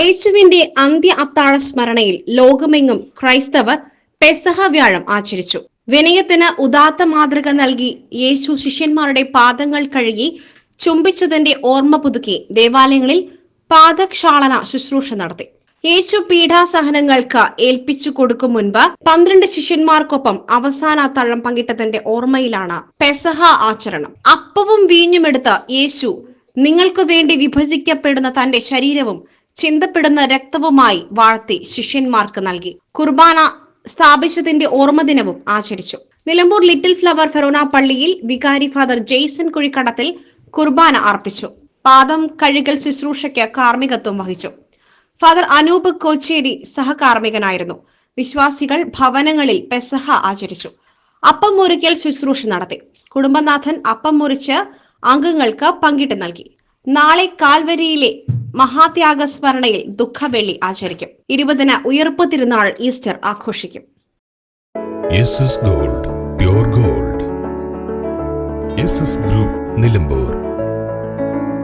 യേശുവിന്റെ അന്ത്യ അത്താഴ സ്മരണയിൽ ലോകമെങ്ങും ക്രൈസ്തവർ പെസഹ വ്യാഴം ആചരിച്ചു. വിനയത്തിന് ഉദാത്ത മാതൃക നൽകി യേശു ശിഷ്യന്മാരുടെ പാദങ്ങൾ കഴുകി ചുംബിച്ചതിന്റെ ഓർമ്മ പുതുക്കി ദേവാലയങ്ങളിൽ പാദക്ഷാളന ശുശ്രൂഷ നടത്തി. യേശു പീഠാസഹനങ്ങൾക്ക് ഏൽപ്പിച്ചു കൊടുക്കും മുൻപ് പന്ത്രണ്ട് ശിഷ്യന്മാർക്കൊപ്പം അവസാന തള്ളം പങ്കിട്ടതിന്റെ ഓർമ്മയിലാണ് പെസഹ ആചരണം. അപ്പവും വീഞ്ഞുമെടുത്ത് യേശു നിങ്ങൾക്ക് വേണ്ടി വിഭജിക്കപ്പെടുന്ന തന്റെ ശരീരവും ചിന്തപ്പെടുന്ന രക്തവുമായി വാഴ്ത്തി ശിഷ്യന്മാർക്ക് നൽകി. കുർബാന സ്ഥാപിച്ചതിന്റെ ഓർമ്മ ദിനവും ആചരിച്ചു. നിലമ്പൂർ ലിറ്റിൽ ഫ്ലവർ ഫെറോന പള്ളിയിൽ വികാരി ഫാദർ ജെയ്സൺ കുഴിക്കടത്തിൽ കുർബാന അർപ്പിച്ചു. പാദം കഴുകൽ ശുശ്രൂഷയ്ക്ക് കാർമ്മികത്വം വഹിച്ചു. ഫാദർ അനൂപ് കോച്ചേരി സഹകാർമ്മികനായിരുന്നു. വിശ്വാസികൾ ഭവനങ്ങളിൽ പെസഹ ആചരിച്ചു. അപ്പം മുറിക്കൽ ശുശ്രൂഷ നടത്തി. കുടുംബനാഥൻ അപ്പം മുറിച്ച് അംഗങ്ങൾക്ക് പങ്കിട്ട് നൽകി. നാളെ കാൽവരിയിലെ മഹാത്യാഗ സ്മരണയിൽ ദുഃഖവെള്ളി ആചരിക്കും. ഇരുപതിന് ഉയർപ്പ് തിരുനാൾ ഈസ്റ്റർ ആഘോഷിക്കും. Gold gold group Nilambur